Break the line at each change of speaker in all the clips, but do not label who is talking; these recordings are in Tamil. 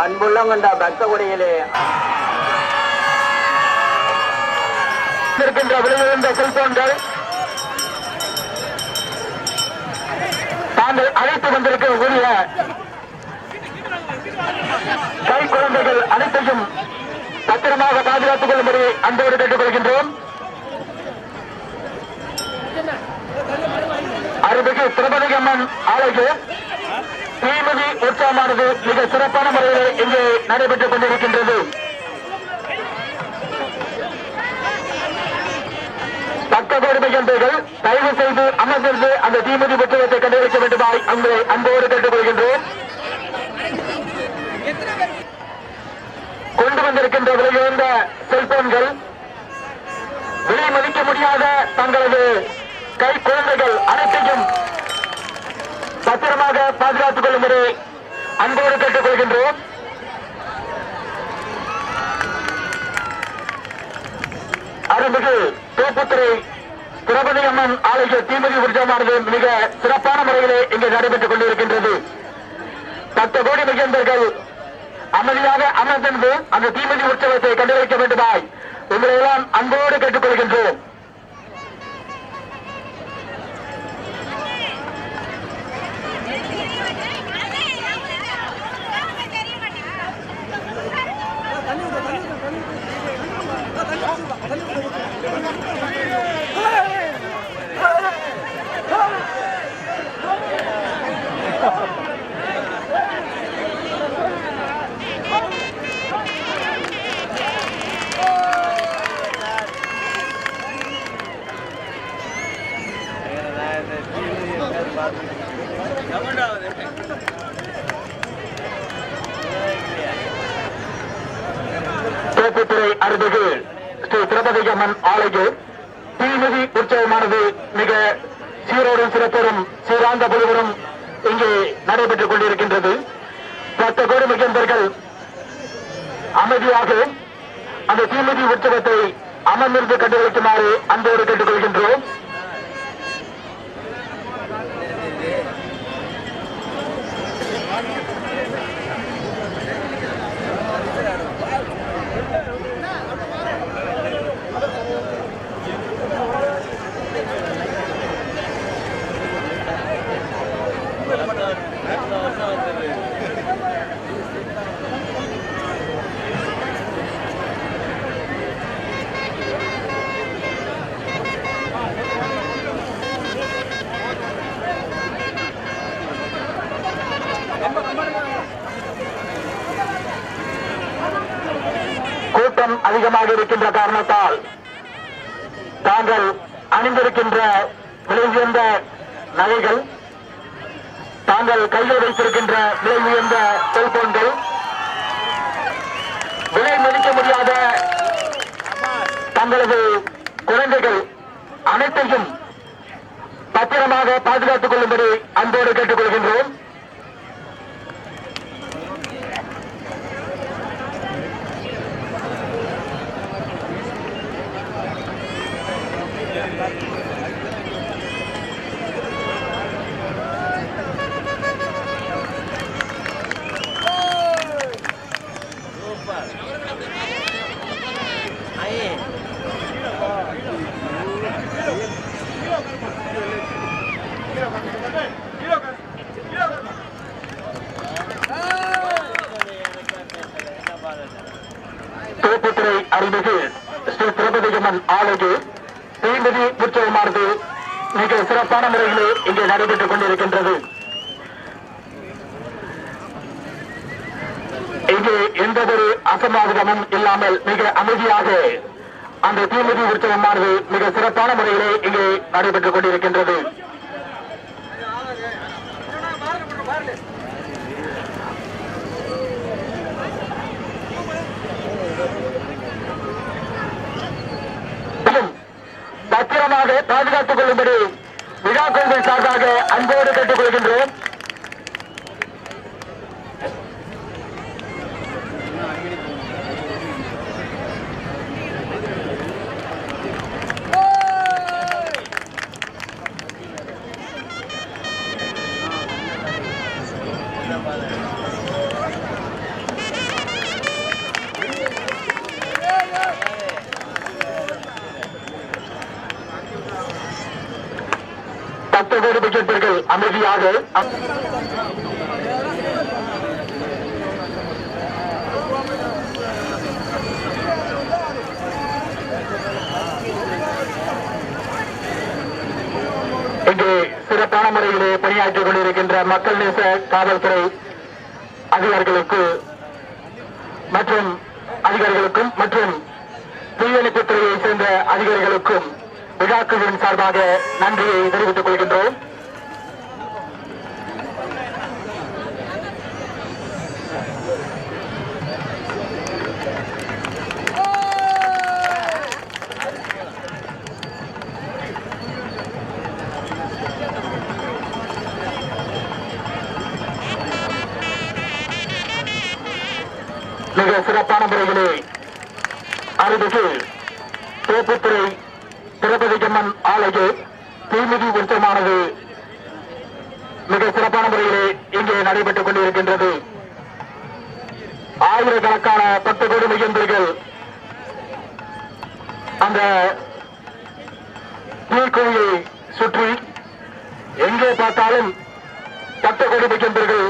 அன்புள்ளம் கொண்ட பக்த கொடியிலே
இருக்கின்ற விலையுயர்ந்த செல்போன்கள் தாங்கள் அழைத்து வந்திருக்க கை குழந்தைகள் அனைத்தையும் பத்திரமாக பாதுகாத்துக் கொள்ளும்படி அன்போடு கேட்டுக்கொள்கின்றோம். அருள்மிகு திருப்பதி அம்மன் ஆலைக்கு தீமிதி உற்சாகமானது மிக சிறப்பான முறையில் இங்கே நடைபெற்றுக் கொண்டிருக்கின்றது. பக்க கோரிமைகள் தயவு செய்து அமர்ந்திருந்து அந்த தீமிதி புத்தகத்தை கண்டுபிடிக்க வேண்டுமாய் உங்களை அன்போடு கேட்டுக்கொள்கின்றோம். கொண்டு வந்திருக்கின்ற விலையுயர்ந்த செல்போன்கள் விலை மதிக்க முடியாத தங்களது கை குழந்தைகள் அனைத்தையும் பத்திரமாக பாதுகாத்துக் கொள்ளும்படி அன்போடு கேட்டுக்கொள்கின்றோம். அருள்மிகு தோப்புத்துறை திரௌபதி அம்மன் ஆலய தீமதி உற்சவமானது மிக சிறப்பான முறையிலே இங்கு நடைபெற்றுக் கொண்டிருக்கின்றது. பத்து கோடி மிகுந்தர்கள் அமைதியாக அமர்ந்திருந்து அந்த தீமதி உற்சவத்தை கண்டுபிடிக்க வேண்டுமாய் உங்களை எல்லாம் அன்போடு கேட்டுக்கொள்கின்றோம். தோப்புத்துறை அருள்மிகு ஸ்ரீ திரௌபதி அம்மன் ஆலய தீமிதி உற்சவமானது மிக சீரோடும் சிறப்போடும் சீராந்த பொழுவரும் இங்கே நடைபெற்றுக் கொண்டிருக்கின்றது. பத்து கோடி மிகந்தர்கள் அமைதியாக அந்த தீமிதி உற்சவத்தை அமர்ந்திருந்து கண்டுபிடிக்குமாறு அன்போடு கேட்டுக்கொள்கின்றோம். கூட்டம் அதிகமாக இருக்கின்ற காரணத்தால் தாங்கள் அணிந்திருக்கின்ற விலை உயர்ந்த நகைகள் தாங்கள் கையில் வைத்திருக்கின்ற விலை உயர்ந்த செல்போன்கள் விலை மதிக்க முடியாத தங்களது குழந்தைகள் அனைத்தையும் பத்திரமாக பாதுகாத்துக் கொள்ளும்படி அன்போடு கேட்டுக் கொள்கின்றோம் அருள்மிகு ஸ்ரீ திரௌபதியம்மன் ஆலைக்கு தீமிதி உற்சவமானது மிக சிறப்பான முறையிலே இங்கே நடைபெற்றுக் கொண்டிருக்கின்றது. இங்கே எந்த ஒரு அசம்பாவிதமும் இல்லாமல் மிக அமைதியாக அந்த தீமிதி உற்சவமானது மிக சிறப்பான முறையிலே இங்கே நடைபெற்றுக் கொண்டிருக்கின்றது. பத்திரமாக பாதுகாத்துக் கொள்ளும்படி விழா கோவில் சார்பாக அன்போடு கேட்டுக் கொள்கின்றோம். பத்து அமைதியாக. இங்கே சிறப்பான முறையிலே பணியாற்றிக் கொண்டிருக்கின்ற மக்கள் நேச காவல்துறை அதிகாரிகளுக்கு மற்றும் அதிகாரிகளுக்கும் மற்றும் தீயணைப்புத் துறையைச் சேர்ந்த அதிகாரிகளுக்கும் விழாக்குழுவின் சார்பாக நன்றியை தெரிவித்துக் கொள்கின்றோம். மிக சிறப்பான முறையிலே அருள்மிகு தோப்புத்துறை திருப்பதிக்கம்மன் ஆலய தீமிதி உச்சமானது மிக சிறப்பான முறையிலே இங்கே நடைபெற்றுக் கொண்டிருக்கின்றது. ஆயிரக்கணக்கான பத்து கோடி மையந்திரிகள் அந்த தீக்குழியை சுற்றி எங்கே பார்த்தாலும் பத்து கோடி மையந்திரிகள்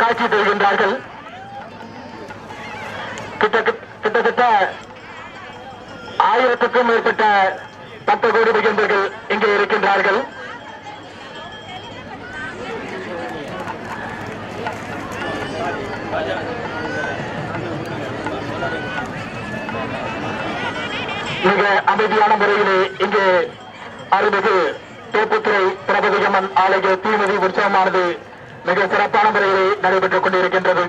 காட்சி தருகின்றார்கள். கிட்டத்தட்ட ஆயிரத்துக்கும் மேற்பட்ட பத்து கோடி மிகுந்தர்கள் இங்கே இருக்கின்றார்கள். மிக அமைதியான முறையிலே இங்கே அருள்மிகு தோப்புத்துறை பிரபதிகமன் ஆலய தீமதி உற்சவமானது மிக சிறப்பான முறையிலே நடைபெற்றுக் கொண்டிருக்கின்றது.